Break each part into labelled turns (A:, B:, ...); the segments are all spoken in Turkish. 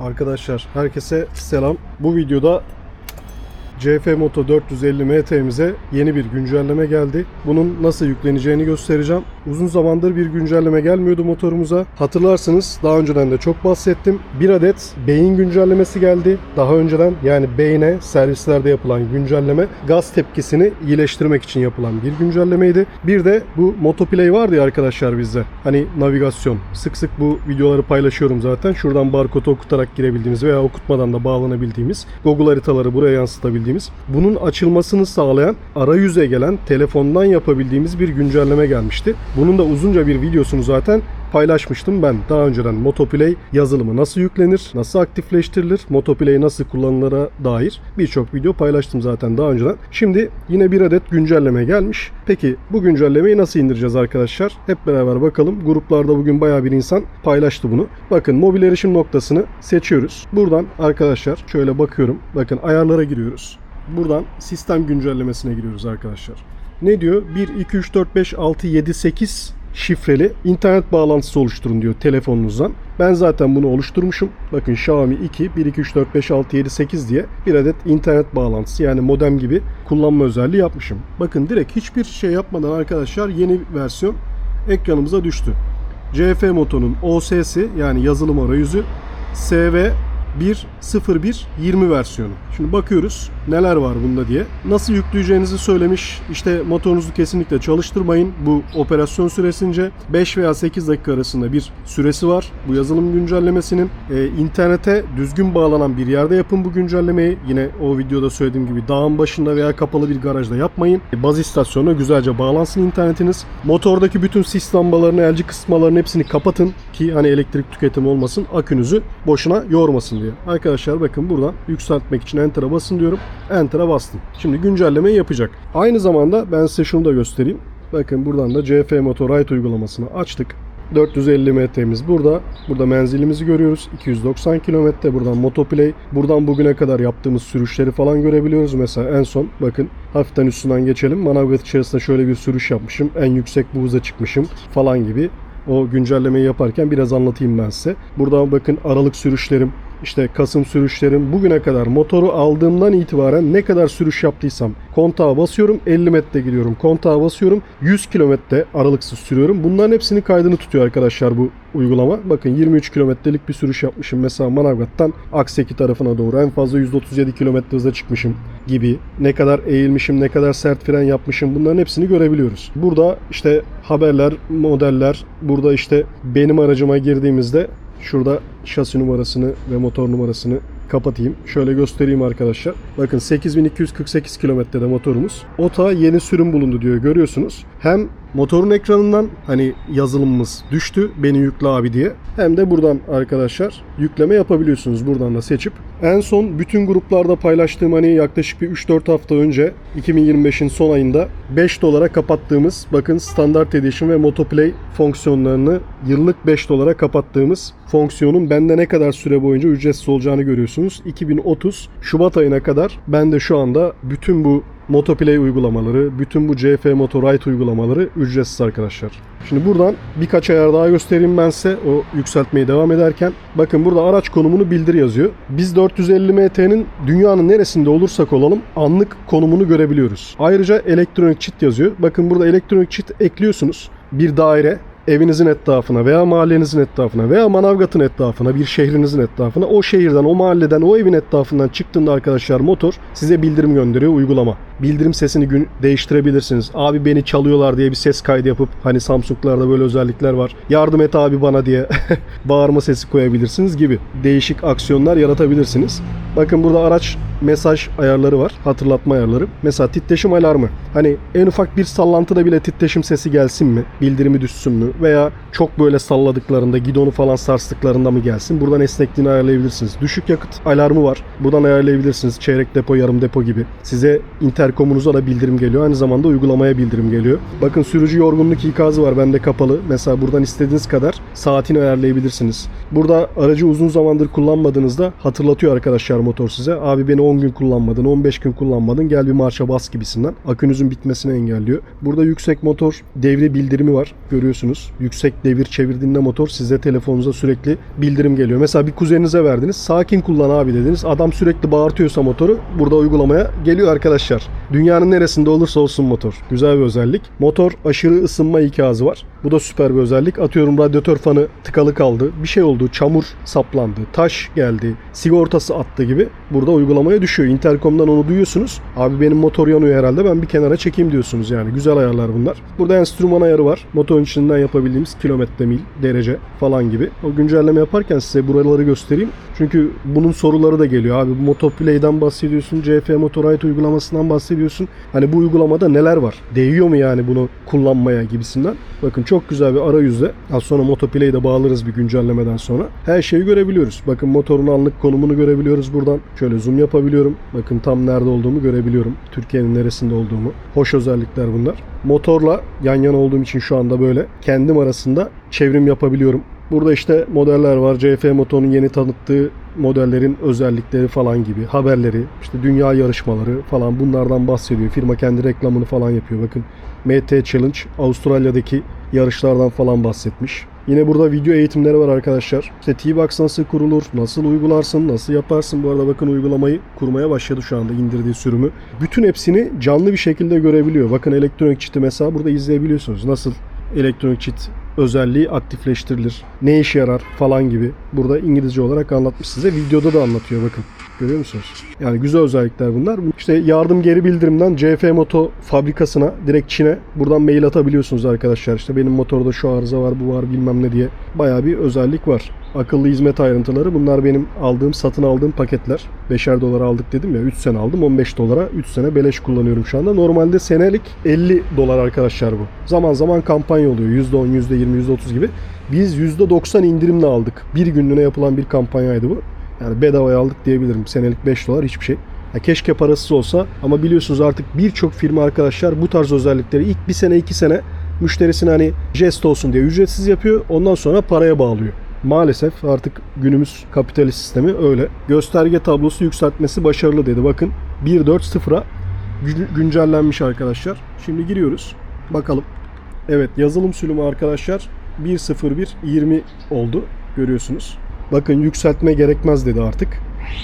A: Arkadaşlar herkese selam. Bu videoda CF Moto 450 MT'mize yeni bir güncelleme geldi. Bunun nasıl yükleneceğini göstereceğim. Uzun zamandır bir güncelleme gelmiyordu motorumuza. Hatırlarsınız daha önceden de çok bahsettim. Bir adet beyin güncellemesi geldi. Daha önceden yani beyne servislerde yapılan güncelleme gaz tepkisini iyileştirmek için yapılan bir güncellemeydi. Bir de bu Motoplay vardı ya arkadaşlar bizde. Hani navigasyon. Sık sık bu videoları paylaşıyorum zaten. Şuradan barkodu okutarak girebildiğimiz veya okutmadan da bağlanabildiğimiz Google haritaları buraya yansıtabildiğimiz. Bunun açılmasını sağlayan arayüze gelen telefondan yapabildiğimiz bir güncelleme gelmişti. Bunun da uzunca bir videosunu zaten paylaşmıştım ben. Daha önceden Motoplay yazılımı nasıl yüklenir, nasıl aktifleştirilir, Motoplay nasıl kullanılara dair birçok video paylaştım zaten daha önceden. Şimdi yine bir adet güncelleme gelmiş. Peki bu güncellemeyi nasıl indireceğiz arkadaşlar? Hep beraber bakalım. Gruplarda bugün bayağı bir insan paylaştı bunu. Bakın mobil erişim noktasını seçiyoruz. Buradan arkadaşlar şöyle bakıyorum. Bakın ayarlara giriyoruz. Buradan sistem güncellemesine giriyoruz arkadaşlar. Ne diyor? 1, 2, 3, 4, 5, 6, 7, 8 şifreli internet bağlantısı oluşturun diyor telefonunuzdan. Ben zaten bunu oluşturmuşum. Bakın Xiaomi 2, 1, 2, 3, 4, 5, 6, 7, 8 diye bir adet internet bağlantısı yani modem gibi kullanma özelliği yapmışım. Bakın direkt hiçbir şey yapmadan arkadaşlar yeni versiyon ekranımıza düştü. CF Moto'nun OS'si yani yazılım arayüzü SV 1.01.20 versiyonu. Şimdi bakıyoruz neler var bunda diye. Nasıl yükleyeceğinizi söylemiş. İşte motorunuzu kesinlikle çalıştırmayın. Bu operasyon süresince 5 veya 8 dakika arasında bir süresi var. Bu yazılım güncellemesinin e, internete düzgün bağlanan bir yerde yapın bu güncellemeyi. Yine o videoda söylediğim gibi dağın başında veya kapalı bir garajda yapmayın. E, baz istasyonuna güzelce bağlansın internetiniz. Motordaki bütün sis lambalarını, elci kısmalarını hepsini kapatın ki hani elektrik tüketimi olmasın. Akünüzü boşuna yormasın diye. Arkadaşlar bakın buradan yükseltmek için Enter'a basın diyorum. Enter'a bastım. Şimdi güncellemeyi yapacak. Aynı zamanda ben size şunu da göstereyim. Bakın buradan da CF Motorite uygulamasını açtık. 450 metremiz burada. Burada menzilimizi görüyoruz. 290 kilometre. Buradan Motoplay. Buradan bugüne kadar yaptığımız sürüşleri falan görebiliyoruz. Mesela en son bakın hafiften üstünden geçelim. Manavgat içerisinde şöyle bir sürüş yapmışım. En yüksek bu hıza çıkmışım falan gibi. O güncellemeyi yaparken biraz anlatayım ben size. Burada bakın aralık sürüşlerim, işte Kasım sürüşlerim bugüne kadar motoru aldığımdan itibaren ne kadar sürüş yaptıysam kontağa basıyorum 50 metre gidiyorum kontağa basıyorum 100 kilometre aralıksız sürüyorum bunların hepsini kaydını tutuyor arkadaşlar bu uygulama. Bakın 23 kilometrelik bir sürüş yapmışım mesela Manavgat'tan Akseki tarafına doğru en fazla 137 kilometre hıza çıkmışım gibi ne kadar eğilmişim ne kadar sert fren yapmışım bunların hepsini görebiliyoruz. Burada işte haberler modeller burada işte benim aracıma girdiğimizde Şurada şasi numarasını ve motor numarasını kapatayım. Şöyle göstereyim arkadaşlar. Bakın 8248 kilometrede motorumuz. OTA yeni sürüm bulundu diyor görüyorsunuz. Hem motorun ekranından hani yazılımımız düştü beni yükle abi diye. Hem de buradan arkadaşlar yükleme yapabiliyorsunuz buradan da seçip. En son bütün gruplarda paylaştığım hani yaklaşık bir 3-4 hafta önce 2025'in son ayında 5 dolara kapattığımız bakın Standard Edition ve Motoplay fonksiyonlarını yıllık 5 dolara kapattığımız fonksiyonun bende ne kadar süre boyunca ücretsiz olacağını görüyorsunuz. 2030 Şubat ayına kadar ben de şu anda bütün bu Motoplay uygulamaları, bütün bu CF Motorite uygulamaları ücretsiz arkadaşlar. Şimdi buradan birkaç ayar daha göstereyim ben size o yükseltmeye devam ederken. Bakın burada araç konumunu bildir yazıyor. Biz 450 MT'nin dünyanın neresinde olursak olalım anlık konumunu görebiliyoruz. Ayrıca elektronik çit yazıyor. Bakın burada elektronik çit ekliyorsunuz. Bir daire evinizin etrafına veya mahallenizin etrafına veya Manavgat'ın etrafına, bir şehrinizin etrafına o şehirden, o mahalleden, o evin etrafından çıktığında arkadaşlar motor size bildirim gönderiyor uygulama. Bildirim sesini gün değiştirebilirsiniz. Abi beni çalıyorlar diye bir ses kaydı yapıp hani Samsung'larda böyle özellikler var. Yardım et abi bana diye bağırma sesi koyabilirsiniz gibi değişik aksiyonlar yaratabilirsiniz. Bakın burada araç mesaj ayarları var. Hatırlatma ayarları. Mesela titreşim alarmı. Hani en ufak bir sallantıda bile titreşim sesi gelsin mi? Bildirimi düşsün mü? Veya çok böyle salladıklarında, gidonu falan sarstıklarında mı gelsin? Buradan esnekliğini ayarlayabilirsiniz. Düşük yakıt alarmı var. Buradan ayarlayabilirsiniz. Çeyrek depo, yarım depo gibi. Size interkomunuza da bildirim geliyor. Aynı zamanda uygulamaya bildirim geliyor. Bakın sürücü yorgunluk ikazı var. Bende kapalı. Mesela buradan istediğiniz kadar saatini ayarlayabilirsiniz. Burada aracı uzun zamandır kullanmadığınızda hatırlatıyor arkadaşlar motor size. Abi beni 10 gün kullanmadın, 15 gün kullanmadın gel bir marşa bas gibisinden. Akünüzün bitmesini engelliyor. Burada yüksek motor devri bildirimi var. Görüyorsunuz. Yüksek devir çevirdiğinde motor size telefonunuza sürekli bildirim geliyor. Mesela bir kuzeninize verdiniz. Sakin kullan abi dediniz. Adam sürekli bağırtıyorsa motoru burada uygulamaya geliyor arkadaşlar. Dünyanın neresinde olursa olsun motor. Güzel bir özellik. Motor aşırı ısınma ikazı var. Bu da süper bir özellik. Atıyorum radyatör fanı tıkalı kaldı. Bir şey oldu. Çamur saplandı. Taş geldi. Sigortası attı gibi. Burada uygulamaya düşüyor. Intercom'dan onu duyuyorsunuz. Abi benim motor yanıyor herhalde. Ben bir kenara çekeyim diyorsunuz yani. Güzel ayarlar bunlar. Burada enstrüman ayarı var. Motorun içinden yapabildiğimiz kilometre, mil, derece falan gibi. O güncelleme yaparken size buraları göstereyim. Çünkü bunun soruları da geliyor. Abi Motoplay'den bahsediyorsun. CF Motorite uygulamasından bahsediyorsun. Hani bu uygulamada neler var? Değiyor mu yani bunu kullanmaya gibisinden. Bakın çok güzel bir arayüzde. Az sonra Motoplay'i de bağlarız bir güncellemeden sonra. Her şeyi görebiliyoruz. Bakın motorun anlık konumunu görebiliyoruz buradan. Şöyle zoom yapabiliyorum. Bakın tam nerede olduğumu görebiliyorum. Türkiye'nin neresinde olduğumu. Hoş özellikler bunlar. Motorla yan yana olduğum için şu anda böyle kendim arasında çevrim yapabiliyorum. Burada işte modeller var. CF Moto'nun yeni tanıttığı modellerin özellikleri falan gibi haberleri, işte dünya yarışmaları falan bunlardan bahsediyor. Firma kendi reklamını falan yapıyor. Bakın MT Challenge Avustralya'daki yarışlardan falan bahsetmiş. Yine burada video eğitimleri var arkadaşlar. İşte T-Box nasıl kurulur, nasıl uygularsın, nasıl yaparsın. Bu arada bakın uygulamayı kurmaya başladı şu anda indirdiği sürümü. Bütün hepsini canlı bir şekilde görebiliyor. Bakın elektronik çiti mesela burada izleyebiliyorsunuz. Nasıl elektronik çit özelliği aktifleştirilir, ne işe yarar falan gibi. Burada İngilizce olarak anlatmış size. Videoda da anlatıyor bakın. Görüyor musunuz? Yani güzel özellikler bunlar. İşte yardım geri bildirimden CF Moto fabrikasına direkt Çin'e buradan mail atabiliyorsunuz arkadaşlar. İşte benim motorda şu arıza var, bu var bilmem ne diye. Bayağı bir özellik var. Akıllı hizmet ayrıntıları. Bunlar benim aldığım, satın aldığım paketler. 5'er dolara aldık dedim ya. 3 sene aldım. 15 dolara 3 sene beleş kullanıyorum şu anda. Normalde senelik 50 dolar arkadaşlar bu. Zaman zaman kampanya oluyor. %10, %20, %30 gibi. Biz %90 indirimle aldık. Bir günlüğüne yapılan bir kampanyaydı bu. Yani bedavaya aldık diyebilirim. Senelik 5 dolar hiçbir şey. Ya keşke parasız olsa ama biliyorsunuz artık birçok firma arkadaşlar bu tarz özellikleri ilk bir sene iki sene müşterisine hani jest olsun diye ücretsiz yapıyor. Ondan sonra paraya bağlıyor. Maalesef artık günümüz kapitalist sistemi öyle. Gösterge tablosu yükseltmesi başarılı dedi. Bakın 1.4.0'a gün- güncellenmiş arkadaşlar. Şimdi giriyoruz. Bakalım. Evet yazılım sürümü arkadaşlar 1.01.20 oldu. Görüyorsunuz. Bakın yükseltme gerekmez dedi artık.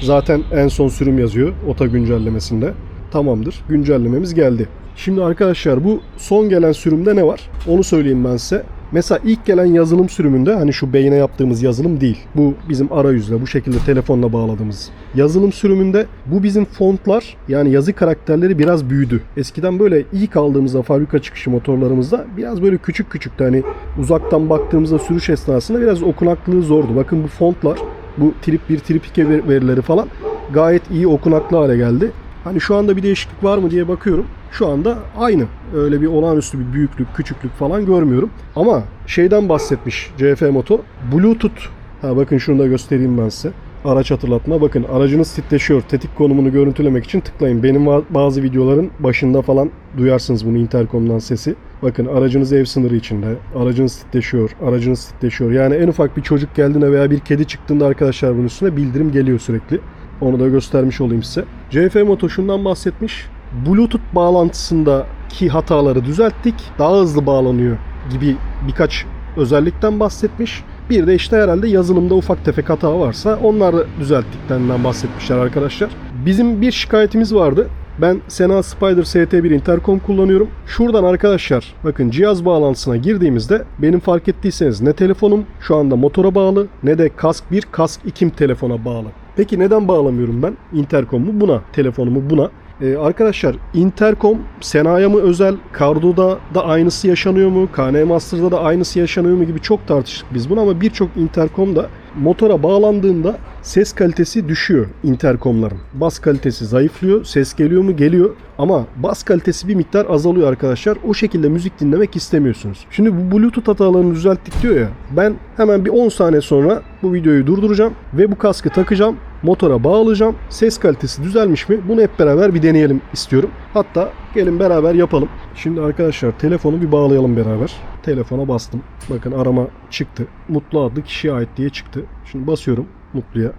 A: Zaten en son sürüm yazıyor OTA güncellemesinde. Tamamdır. Güncellememiz geldi. Şimdi arkadaşlar bu son gelen sürümde ne var? Onu söyleyeyim ben size. Mesela ilk gelen yazılım sürümünde hani şu beyne yaptığımız yazılım değil. Bu bizim arayüzle bu şekilde telefonla bağladığımız yazılım sürümünde bu bizim fontlar yani yazı karakterleri biraz büyüdü. Eskiden böyle ilk aldığımızda fabrika çıkışı motorlarımızda biraz böyle küçük küçüktü. Hani uzaktan baktığımızda sürüş esnasında biraz okunaklığı zordu. Bakın bu fontlar bu trip 1 trip 2 ver- verileri falan gayet iyi okunaklı hale geldi. Hani şu anda bir değişiklik var mı diye bakıyorum. Şu anda aynı. Öyle bir olağanüstü bir büyüklük, küçüklük falan görmüyorum. Ama şeyden bahsetmiş CF Moto. Bluetooth. Ha bakın şunu da göstereyim ben size. Araç hatırlatma. Bakın aracınız titreşiyor. Tetik konumunu görüntülemek için tıklayın. Benim bazı videoların başında falan duyarsınız bunu interkomdan sesi. Bakın aracınız ev sınırı içinde. Aracınız titreşiyor. Aracınız titreşiyor. Yani en ufak bir çocuk geldiğinde veya bir kedi çıktığında arkadaşlar bunun üstüne bildirim geliyor sürekli. Onu da göstermiş olayım size. CF Moto şundan bahsetmiş. Bluetooth bağlantısındaki hataları düzelttik. Daha hızlı bağlanıyor gibi birkaç özellikten bahsetmiş. Bir de işte herhalde yazılımda ufak tefek hata varsa onları düzelttiklerinden bahsetmişler arkadaşlar. Bizim bir şikayetimiz vardı. Ben Sena Spider ST1 Intercom kullanıyorum. Şuradan arkadaşlar bakın cihaz bağlantısına girdiğimizde benim fark ettiyseniz ne telefonum şu anda motora bağlı ne de kask 1 kask 2 telefona bağlı. Peki neden bağlamıyorum ben interkomu buna, telefonumu buna? Ee, arkadaşlar interkom Sena'ya mı özel, Cardo'da da aynısı yaşanıyor mu, KN Master'da da aynısı yaşanıyor mu gibi çok tartıştık biz bunu ama birçok interkom da motora bağlandığında ses kalitesi düşüyor interkomların. Bas kalitesi zayıflıyor, ses geliyor mu geliyor ama bas kalitesi bir miktar azalıyor arkadaşlar. O şekilde müzik dinlemek istemiyorsunuz. Şimdi bu Bluetooth hatalarını düzelttik diyor ya. Ben hemen bir 10 saniye sonra bu videoyu durduracağım ve bu kaskı takacağım. Motora bağlayacağım. Ses kalitesi düzelmiş mi? Bunu hep beraber bir deneyelim istiyorum. Hatta gelin beraber yapalım. Şimdi arkadaşlar telefonu bir bağlayalım beraber. Telefona bastım. Bakın arama çıktı. Mutlu adlı kişiye ait diye çıktı. Şimdi basıyorum Mutlu'ya.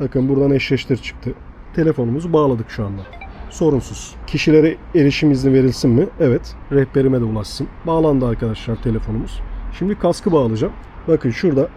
A: Bakın buradan eşleştir çıktı. Telefonumuzu bağladık şu anda. Sorunsuz. Kişilere erişim izni verilsin mi? Evet. Rehberime de ulaşsın. Bağlandı arkadaşlar telefonumuz. Şimdi kaskı bağlayacağım. Bakın şurada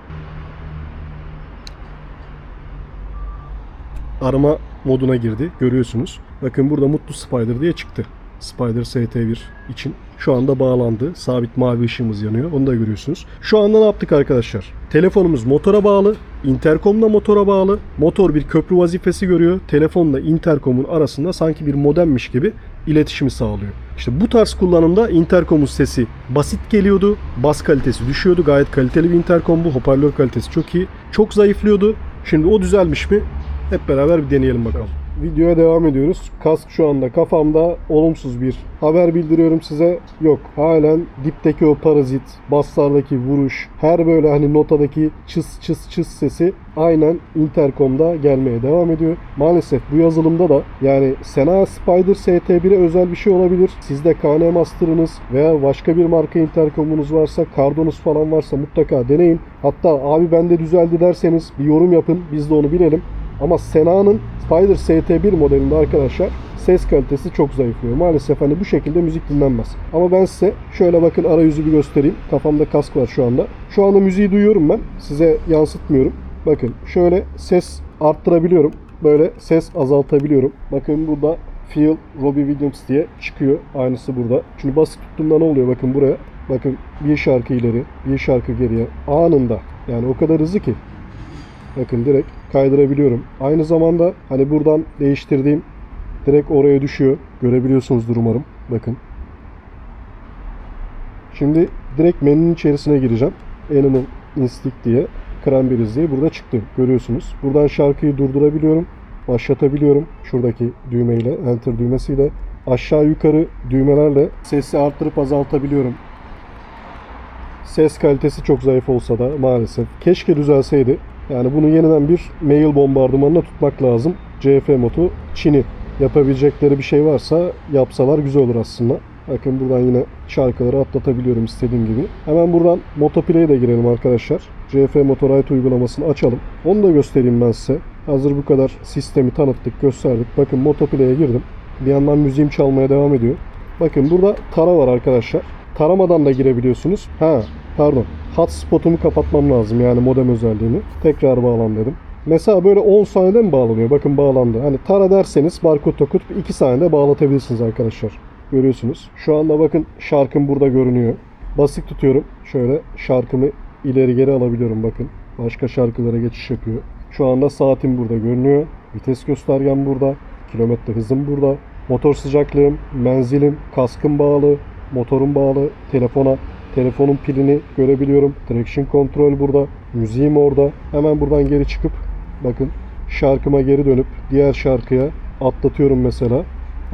A: arama moduna girdi. Görüyorsunuz. Bakın burada Mutlu Spider diye çıktı. Spider ST1 için. Şu anda bağlandı. Sabit mavi ışığımız yanıyor. Onu da görüyorsunuz. Şu anda ne yaptık arkadaşlar? Telefonumuz motora bağlı. Intercom da motora bağlı. Motor bir köprü vazifesi görüyor. Telefonla intercomun arasında sanki bir modemmiş gibi iletişimi sağlıyor. İşte bu tarz kullanımda intercomun sesi basit geliyordu. Bas kalitesi düşüyordu. Gayet kaliteli bir intercom bu. Hoparlör kalitesi çok iyi. Çok zayıflıyordu. Şimdi o düzelmiş mi? Hep beraber bir deneyelim bakalım. Videoya devam ediyoruz. Kask şu anda kafamda olumsuz bir haber bildiriyorum size. Yok halen dipteki o parazit, baslardaki vuruş, her böyle hani notadaki çıs çıs çıs sesi aynen interkomda gelmeye devam ediyor. Maalesef bu yazılımda da yani Sena Spider ST1'e özel bir şey olabilir. Sizde KN Master'ınız veya başka bir marka interkomunuz varsa, kardonuz falan varsa mutlaka deneyin. Hatta abi bende düzeldi derseniz bir yorum yapın. Biz de onu bilelim. Ama Sena'nın Spider ST1 modelinde arkadaşlar ses kalitesi çok zayıflıyor. Maalesef hani bu şekilde müzik dinlenmez. Ama ben size şöyle bakın arayüzü bir göstereyim. Kafamda kask var şu anda. Şu anda müziği duyuyorum ben. Size yansıtmıyorum. Bakın şöyle ses arttırabiliyorum. Böyle ses azaltabiliyorum. Bakın burada Feel Robbie Williams diye çıkıyor. Aynısı burada. Şimdi basık tuttuğumda ne oluyor? Bakın buraya. Bakın bir şarkı ileri, bir şarkı geriye. Anında. Yani o kadar hızlı ki. Bakın direkt kaydırabiliyorum. Aynı zamanda hani buradan değiştirdiğim direkt oraya düşüyor. Görebiliyorsunuzdur umarım. Bakın. Şimdi direkt menünün içerisine gireceğim. Animal Instinct diye Cranberries diye burada çıktı. Görüyorsunuz. Buradan şarkıyı durdurabiliyorum. Başlatabiliyorum. Şuradaki düğmeyle, enter düğmesiyle. Aşağı yukarı düğmelerle sesi arttırıp azaltabiliyorum. Ses kalitesi çok zayıf olsa da maalesef. Keşke düzelseydi. Yani bunu yeniden bir mail bombardımanına tutmak lazım. CF Moto Çin'i yapabilecekleri bir şey varsa yapsalar güzel olur aslında. Bakın buradan yine şarkıları atlatabiliyorum istediğim gibi. Hemen buradan Motoplay'e de girelim arkadaşlar. CF Motorite uygulamasını açalım. Onu da göstereyim ben size. Hazır bu kadar sistemi tanıttık, gösterdik. Bakın Motoplay'e girdim. Bir yandan müziğim çalmaya devam ediyor. Bakın burada tara var arkadaşlar. Taramadan da girebiliyorsunuz. Ha pardon. Hotspotumu kapatmam lazım yani modem özelliğini. Tekrar bağlan dedim. Mesela böyle 10 saniyede mi bağlanıyor? Bakın bağlandı. Hani tara derseniz barkod okutup 2 saniyede bağlatabilirsiniz arkadaşlar. Görüyorsunuz. Şu anda bakın şarkım burada görünüyor. Basık tutuyorum. Şöyle şarkımı ileri geri alabiliyorum bakın. Başka şarkılara geçiş yapıyor. Şu anda saatim burada görünüyor. Vites göstergem burada. Kilometre hızım burada. Motor sıcaklığım, menzilim, kaskım bağlı, motorum bağlı, telefona Telefonun pilini görebiliyorum. Traction kontrol burada. Müziğim orada. Hemen buradan geri çıkıp bakın şarkıma geri dönüp diğer şarkıya atlatıyorum mesela.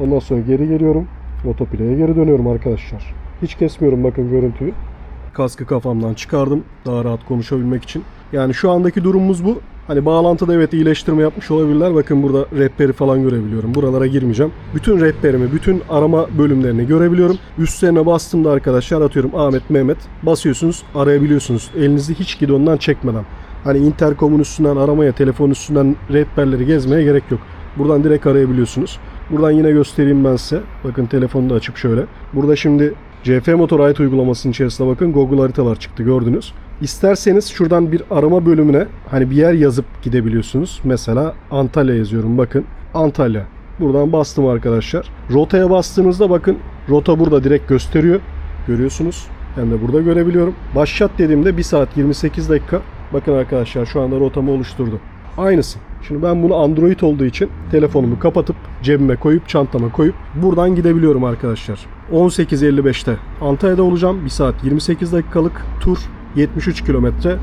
A: Ondan sonra geri geliyorum. Otoplay'e geri dönüyorum arkadaşlar. Hiç kesmiyorum bakın görüntüyü. Kaskı kafamdan çıkardım daha rahat konuşabilmek için. Yani şu andaki durumumuz bu. Hani bağlantıda evet iyileştirme yapmış olabilirler. Bakın burada rehberi falan görebiliyorum. Buralara girmeyeceğim. Bütün rehberimi, bütün arama bölümlerini görebiliyorum. Üstlerine bastığımda arkadaşlar atıyorum Ahmet, Mehmet. Basıyorsunuz, arayabiliyorsunuz. Elinizi hiç gidondan çekmeden. Hani interkomun üstünden aramaya, telefon üstünden rehberleri gezmeye gerek yok. Buradan direkt arayabiliyorsunuz. Buradan yine göstereyim ben size. Bakın telefonu da açıp şöyle. Burada şimdi CF Motorite uygulamasının içerisinde bakın Google haritalar çıktı gördünüz. İsterseniz şuradan bir arama bölümüne hani bir yer yazıp gidebiliyorsunuz. Mesela Antalya yazıyorum bakın. Antalya. Buradan bastım arkadaşlar. Rotaya bastığınızda bakın rota burada direkt gösteriyor. Görüyorsunuz. Hem de burada görebiliyorum. Başlat dediğimde 1 saat 28 dakika. Bakın arkadaşlar şu anda rotamı oluşturdu. Aynısı. Şimdi ben bunu Android olduğu için telefonumu kapatıp cebime koyup çantama koyup buradan gidebiliyorum arkadaşlar. 18.55'te Antalya'da olacağım. 1 saat 28 dakikalık tur 73 kilometre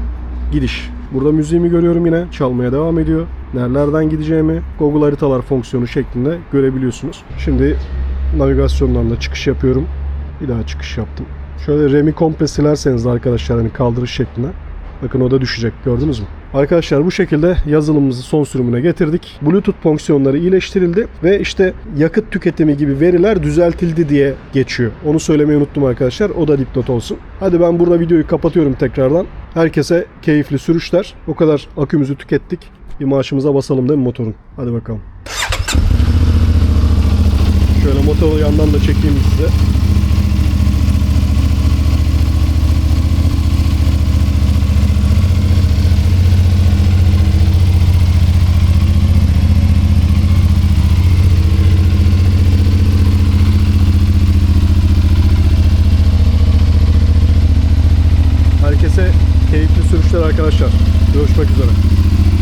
A: gidiş. Burada müziğimi görüyorum yine. Çalmaya devam ediyor. Nerelerden gideceğimi Google haritalar fonksiyonu şeklinde görebiliyorsunuz. Şimdi navigasyondan da çıkış yapıyorum. Bir daha çıkış yaptım. Şöyle RAM'i komple silerseniz arkadaşlar hani kaldırış şeklinde. Bakın o da düşecek gördünüz mü? Arkadaşlar bu şekilde yazılımımızı son sürümüne getirdik. Bluetooth fonksiyonları iyileştirildi ve işte yakıt tüketimi gibi veriler düzeltildi diye geçiyor. Onu söylemeyi unuttum arkadaşlar. O da dipnot olsun. Hadi ben burada videoyu kapatıyorum tekrardan. Herkese keyifli sürüşler. O kadar akümüzü tükettik. Bir maaşımıza basalım değil mi motorun? Hadi bakalım. Şöyle motoru yandan da çekeyim size.